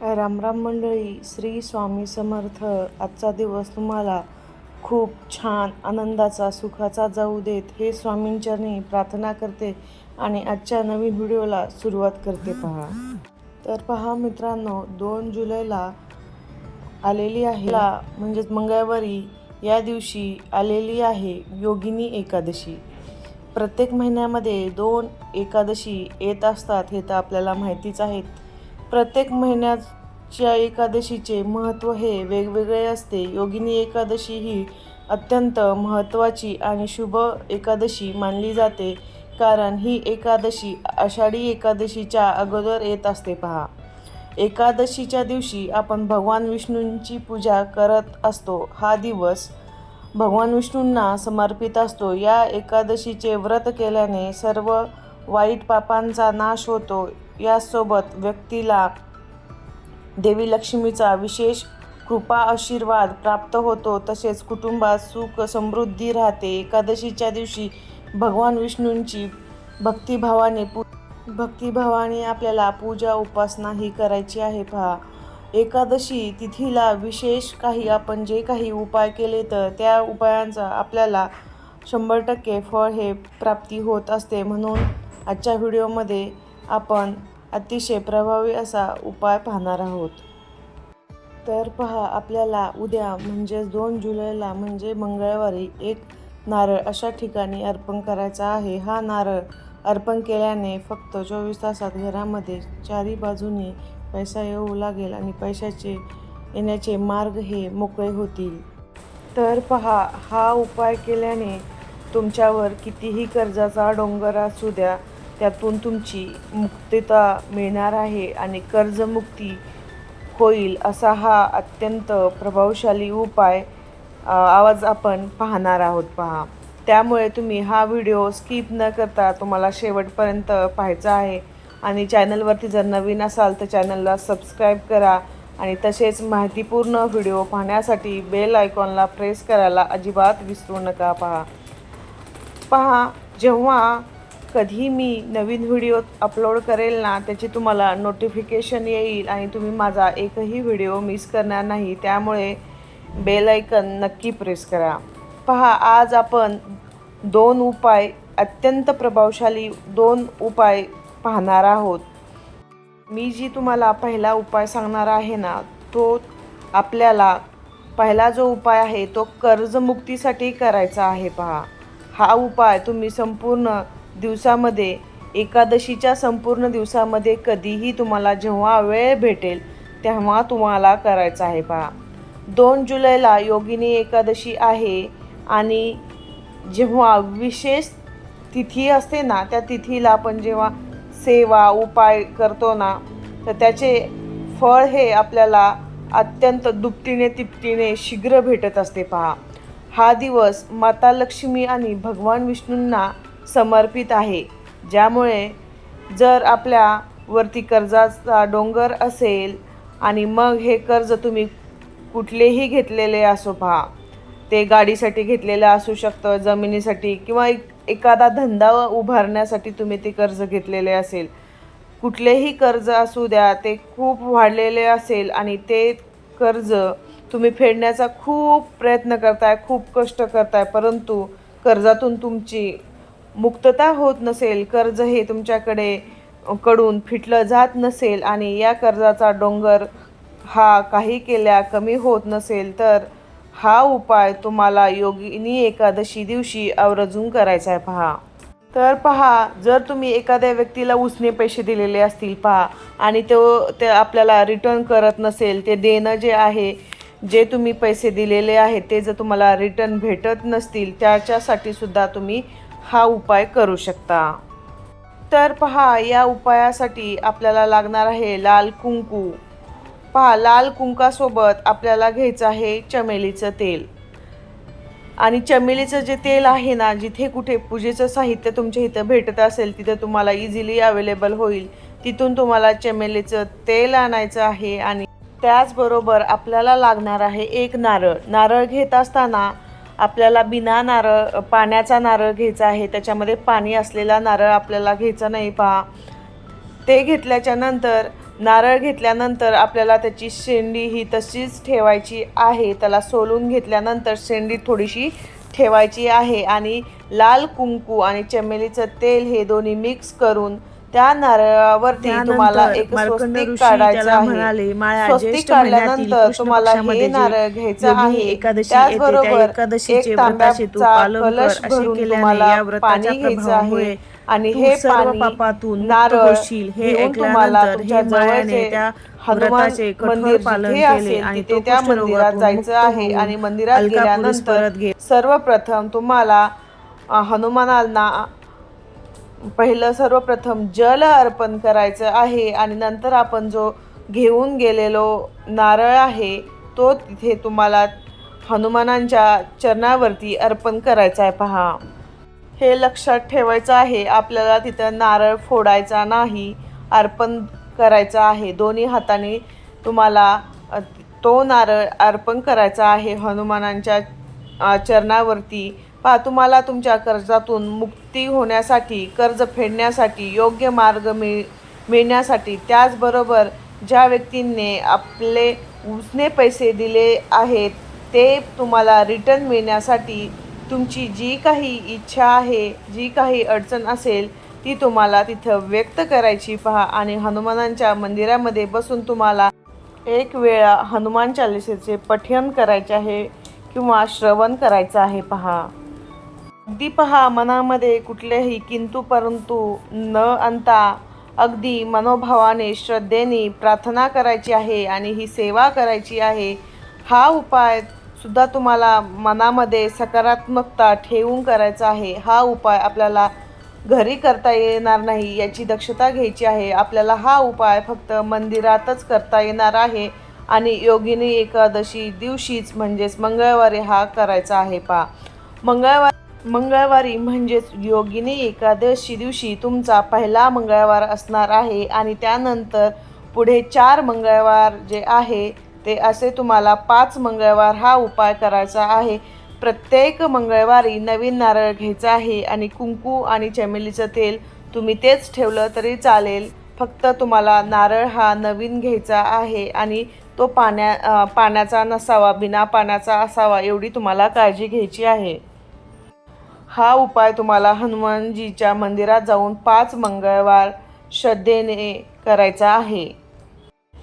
रामराम मंडळी श्री स्वामी समर्थ आजचा दिवस तुम्हाला खूप छान आनंदाचा सुखाचा जाऊ देत. हे स्वामींचरणी प्रार्थना करते आणि आजच्या नवीन व्हिडिओला सुरुवात करते पहा. तर पहा मित्रांनो दोन जुलैला आलेली आहे. म्हणजेच मंगळवारी या दिवशी आलेली आहे योगिनी एकादशी. प्रत्येक महिन्यामध्ये दोन एकादशी येत असतात हे तर आपल्याला माहितीच आहेत. प्रत्येक महिन्याच्या एकादशीचे महत्त्व हे वेगवेगळे असते. योगिनी एकादशी ही अत्यंत महत्त्वाची आणि शुभ एकादशी मानली जाते. कारण ही एकादशी आषाढी एकादशीच्या अगोदर येत असते. पहा. एकादशीच्या दिवशी आपण भगवान विष्णूंची पूजा करत असतो. हा दिवस भगवान विष्णूंना समर्पित असतो. या एकादशीचे व्रत केल्याने सर्व वाईट पापांचा नाश होतो. यासोबत व्यक्तीला देवी लक्ष्मीचा विशेष कृपा आशीर्वाद प्राप्त होतो. तसेच कुटुंबात सुख समृद्धी राहते. एकादशीच्या दिवशी भगवान विष्णूंची भक्तिभावाने पू भक्तिभावाने आपल्याला पूजा उपासना ही करायची आहे. पहा एकादशी तिथीला विशेष काही आपण जे काही उपाय केले तर त्या उपायांचा आपल्याला शंभर टक्के फळ हे प्राप्ती होत असते. म्हणून आजच्या व्हिडिओमध्ये आपण अतिशय प्रभावी असा उपाय पाहणार आहोत. तर पहा आपल्याला उद्या म्हणजेच दोन जुलैला म्हणजे मंगळवारी एक नारळ अशा ठिकाणी अर्पण करायचा आहे. हा नारळ अर्पण केल्याने फक्त चोवीस तासात घरामध्ये चारी बाजूने पैसा येऊ लागेल आणि पैशाचे येण्याचे मार्ग हे मोकळे होतील. तर पहा हा उपाय केल्याने तुमच्यावर कितीही कर्जाचा डोंगर असू द्या त्यातून तुमची मुक्तता मिळणार आहे आणि कर्जमुक्ती होईल असा हा अत्यंत प्रभावशाली उपाय आवाज आपण पाहणार आहोत पहा. त्यामुळे तुम्ही हा व्हिडिओ स्किप न करता तुम्हाला शेवटपर्यंत पाहायचा आहे. आणि चॅनलवरती जर नवीन असाल तर चॅनलला सबस्क्राईब करा आणि तसेच माहितीपूर्ण व्हिडिओ पाहण्यासाठी बेल आयकॉनला प्रेस करायला अजिबात विसरू नका पहा. पहा जेव्हा कधी मी नवीन व्हिडिओ अपलोड करेल ना त्याची तुम्हाला नोटिफिकेशन येईल आणि तुम्ही माझा एकही व्हिडिओ मिस करणार नाही. त्यामुळे बेल आयकन नक्की प्रेस करा. पहा आज आपण दोन उपाय अत्यंत प्रभावशाली दोन उपाय पाहणार आहोत. मी जी तुम्हाला पहिला उपाय सांगणार आहे ना तो आपल्याला पहिला जो उपाय आहे तो कर्जमुक्तीसाठी करायचा आहे पहा. हा उपाय तुम्ही संपूर्ण दिवसामध्ये एकादशीच्या संपूर्ण दिवसामध्ये कधीही तुम्हाला जेव्हा वेळ भेटेल तेव्हा तुम्हाला करायचं आहे पहा. दोन जुलैला योगिनी एकादशी आहे आणि जेव्हा विशेष तिथी असते ना त्या तिथीला आपण जेव्हा सेवा उपाय करतो ना तर त्याचे फळ हे आपल्याला अत्यंत दुपटीने तिपटीने शीघ्र भेटत असते पहा. हा दिवस माता लक्ष्मी आणि भगवान विष्णूंना समर्पित आहे. ज्यामुळे जर आपल्या वरती कर्जाचा डोंगर असेल आणि मग हे कर्ज तुम्ही कुठलेही घेतलेले असो पहा ते गाडीसाठी घेतलेलं असू शकतं जमिनीसाठी किंवा एक एखादा धंदा उभारण्यासाठी तुम्ही ते कर्ज घेतलेले असेल. कुठलेही कर्ज असू द्या ते खूप वाढलेले असेल आणि ते कर्ज तुम्ही फेडण्याचा खूप प्रयत्न करताय खूप कष्ट करताय परंतु कर्जातून तुमची मुक्तता होत नसेल कर्ज हे तुमच्याकडे कडून फिटलं जात नसेल आणि या कर्जाचा डोंगर हा काही केल्या कमी होत नसेल तर हा उपाय तुम्हाला योगिनी एकादशी दिवशी आवर्जून करायचा आहे. पहा. तर पहा जर तुम्ही एखाद्या व्यक्तीला उसने पैसे दिलेले असतील पहा आणि तो ते आपल्याला रिटर्न करत नसेल ते देणं जे आहे जे तुम्ही पैसे दिलेले आहेत ते जर तुम्हाला रिटर्न भेटत नसतील त्याच्यासाठी सुद्धा तुम्ही हा उपाय करू शकता. तर पहा या उपायासाठी आपल्याला लागणार आहे लाल कुंकू. पहा लाल कुंकासोबत आपल्याला घ्यायचं आहे चमेलीचं तेल. आणि चमेलीचं जे तेल आहे ना जिथे कुठे पूजेचं साहित्य तुमच्या इथं भेटत असेल तिथं तुम्हाला इझिली अवेलेबल होईल. तिथून तुम्हाला चमेलीचं तेल आणायचं आहे आणि त्याचबरोबर आपल्याला लागणार आहे एक नारळ. नारळ घेत असताना आपल्याला बिना नारळ पाण्याचा नारळ घ्यायचा आहे त्याच्यामध्ये पाणी असलेला नारळ आपल्याला घ्यायचा नाही पहा. ते घेतल्याच्या नंतर नारळ घेतल्यानंतर आपल्याला त्याची शेंडी ही तशीच ठेवायची आहे. त्याला सोलून घेतल्यानंतर शेंडी थोडीशी ठेवायची आहे. आणि लाल कुंकू आणि चमेलीचं तेल हे दोन्ही मिक्स करून त्या नारळावरती तुम्हाला एक स्वस्तिक काढायचं आहे म्हणाले, "माळा, स्वस्तिक काढल्यानंतर तुम्हाला हे नारळ घ्यायचं आहे त्याचबरोबर एकादशीचे एक तांब्याचा. कलश भरून तुम्हाला पाणी घ्यायचं आहे आणि हे पाणी पापातून नारळ. हे तुम्हाला तुमच्या जवळचे हनुमान मंदिर पालन जिथे असेल आणि तिथे तो त्या मंदिरात जायचं आहे आणि मंदिरात गेल्यानंतर. सर्वप्रथम तुम्हाला हनुमानांना पहिलं सर्वप्रथम जल अर्पण करायचं आहे आणि नंतर आपण जो घेऊन गेलेलो नारळ आहे तो तिथे तुम्हाला हनुमानांच्या चरणावरती अर्पण करायचा आहे. पहा. हे लक्षात ठेवायचं आहे आपल्याला तिथं नारळ फोडायचा नाही अर्पण करायचा आहे. दोन्ही हाताने तुम्हाला तो नारळ अर्पण करायचा आहे हनुमानांच्या चरणावरती. पहा तुम्हाला तुमच्या कर्जातून मुक्ती होण्यासाठी कर्ज फेडण्यासाठी योग्य मार्ग मिळ मिळण्यासाठी त्याचबरोबर ज्या व्यक्तींनी आपले उसने पैसे दिले आहेत ते तुम्हाला रिटर्न मिळण्यासाठी तुमची जी काही इच्छा आहे जी काही अडचण असेल ती तुम्हाला तिथं व्यक्त करायची पहा आणि हनुमानांच्या मंदिरामध्ये बसून तुम्हाला एक वेळा हनुमान चालिसेचे पठण करायचे आहे किंवा श्रवण करायचं आहे पहा. अगदी पहा मनामध्ये कुठलेही किंतु परंतु न आणता अगदी मनोभावाने श्रद्धेने प्रार्थना करायची आहे आणि ही सेवा करायची आहे हा उपाय सुद्धा तुम्हाला मनामध्ये सकारात्मकता ठेवून करायचा आहे. हा उपाय आपल्याला घरी करता येणार नाही याची दक्षता घ्यायची आहे. आपल्याला हा उपाय फक्त मंदिरातच करता येणार आहे आणि योगिनी एकादशी दिवशीच म्हणजेच मंगळवारी हा करायचा आहे पा मंगळवार मंगळवारी म्हणजेच योगिनी एकादशी दिवशी तुमचा पहिला मंगळवार असणार आहे आणि त्यानंतर पुढे चार मंगळवार जे आहे ते असे तुम्हाला पाच मंगळवार हा उपाय करायचा आहे. प्रत्येक मंगळवारी नवीन नारळ घ्यायचा आहे आणि कुंकू आणि चमेलीचं तेल तुम्ही तेच ठेवलं तरी चालेल. फक्त तुम्हाला नारळ हा नवीन घ्यायचा आहे आणि तो पाण्या पाण्याचा नसावा बिना पाण्याचा असावा एवढी तुम्हाला काळजी घ्यायची आहे. हा उपाय तुम्हाला हनुमानजीच्या मंदिरात जाऊन पाच मंगळवार श्रद्धेने करायचा आहे.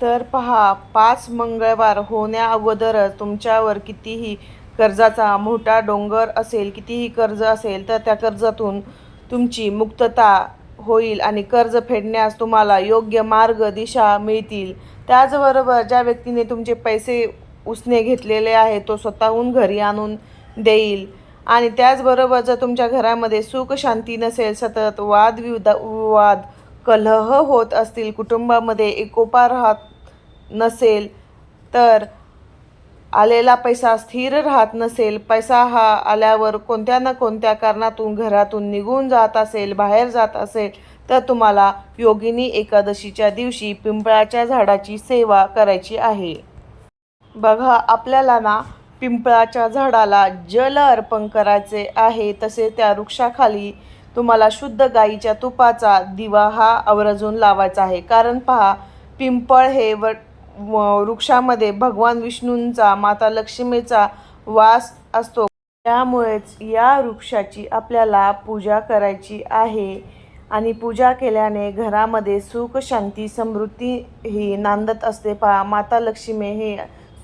तर पहा पाच मंगळवार होण्या अगोदरच तुमच्यावर कितीही कर्जाचा मोठा डोंगर असेल कितीही कर्ज असेल तर त्या कर्जातून तुमची मुक्तता होईल आणि कर्ज फेडण्यास तुम्हाला योग्य मार्ग दिशा मिळतील. त्याचबरोबर ज्या व्यक्तीने तुमचे पैसे उसने घेतलेले आहे तो स्वतःहून घरी आणून देईल. आणि त्याचबरोबर जर तुमच्या घरामध्ये सुख शांती नसेल सतत वादविवाद विवाद कलह होत असतील कुटुंबामध्ये एकोपा राहत नसेल तर आलेला पैसा स्थिर राहत नसेल पैसा हा आल्यावर कोणत्या ना कोणत्या कारणातून घरातून निघून जात असेल बाहेर जात असेल तर तुम्हाला योगिनी एकादशीच्या दिवशी पिंपळाच्या झाडाची सेवा करायची आहे. बघा आपल्याला ना पिंपळाच्या झाडाला जल अर्पण करायचे आहे तसे त्या वृक्षाखाली तुम्हाला शुद्ध गाईच्या तुपाचा दिवा हा आवर्जून लावायचा आहे. कारण पहा पिंपळ हे व वृक्षामध्ये भगवान विष्णूंचा माता लक्ष्मीचा वास असतो. त्यामुळेच या वृक्षाची आपल्याला पूजा करायची आहे. आणि पूजा केल्याने घरामध्ये सुख शांती समृद्धी ही नांदत असते. पहा माता लक्ष्मी हे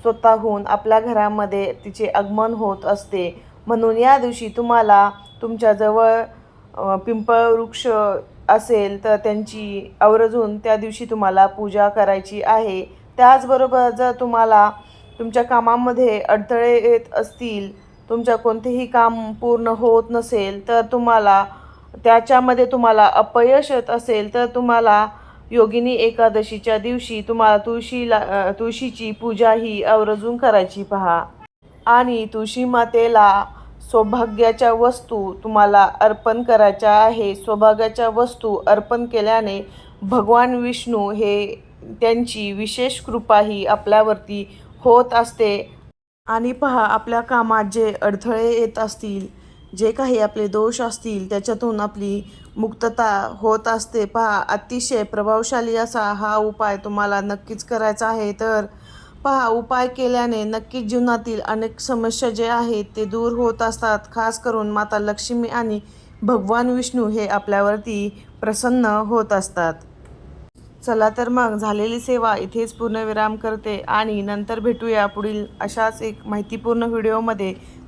स्वतःहून आपल्या घरामध्ये तिचे आगमन होत असते. म्हणून या दिवशी तुम्हाला तुमच्याजवळ पिंपळ वृक्ष असेल तर त्यांची आवर्जून त्या दिवशी तुम्हाला पूजा करायची आहे. त्याचबरोबर जर तुम्हाला तुमच्या कामामध्ये अडथळे येत असतील तुमच्या कोणतेही काम पूर्ण होत नसेल तर तुम्हाला त्याच्यामध्ये तुम्हाला अपयश येत असेल तर तुम्हाला योगिनी एकादशीच्या दिवशी तुम्हाला तुळशीला तुळशीची पूजा ही आवर्जून करायची पहा. आणि तुळशी मातेला सौभाग्याच्या वस्तू तुम्हाला अर्पण करायच्या आहे. सौभाग्याच्या वस्तू अर्पण केल्याने भगवान विष्णू हे त्यांची विशेष कृपा ही आपल्यावरती होत असते. आणि पहा आपल्या कामात जे अडथळे येत असतील जे काही आपले दोष असतील त्याच्यातून आपली मुक्तता होत असते. पहा अतिशय प्रभावशाली असा हा उपाय तुम्हाला नक्कीच करायचा आहे. तर पहा उपाय केल्याने नक्कीच जीवनातील अनेक समस्या जे आहेत ते दूर होत असतात. खास करून माता लक्ष्मी आणि भगवान विष्णू हे आपल्यावरती प्रसन्न होत असतात. चला तर मग झालेली सेवा इथेच पूर्णविराम करते आणि नंतर भेटूया पुढील अशाच एक माहितीपूर्ण व्हिडिओमध्ये.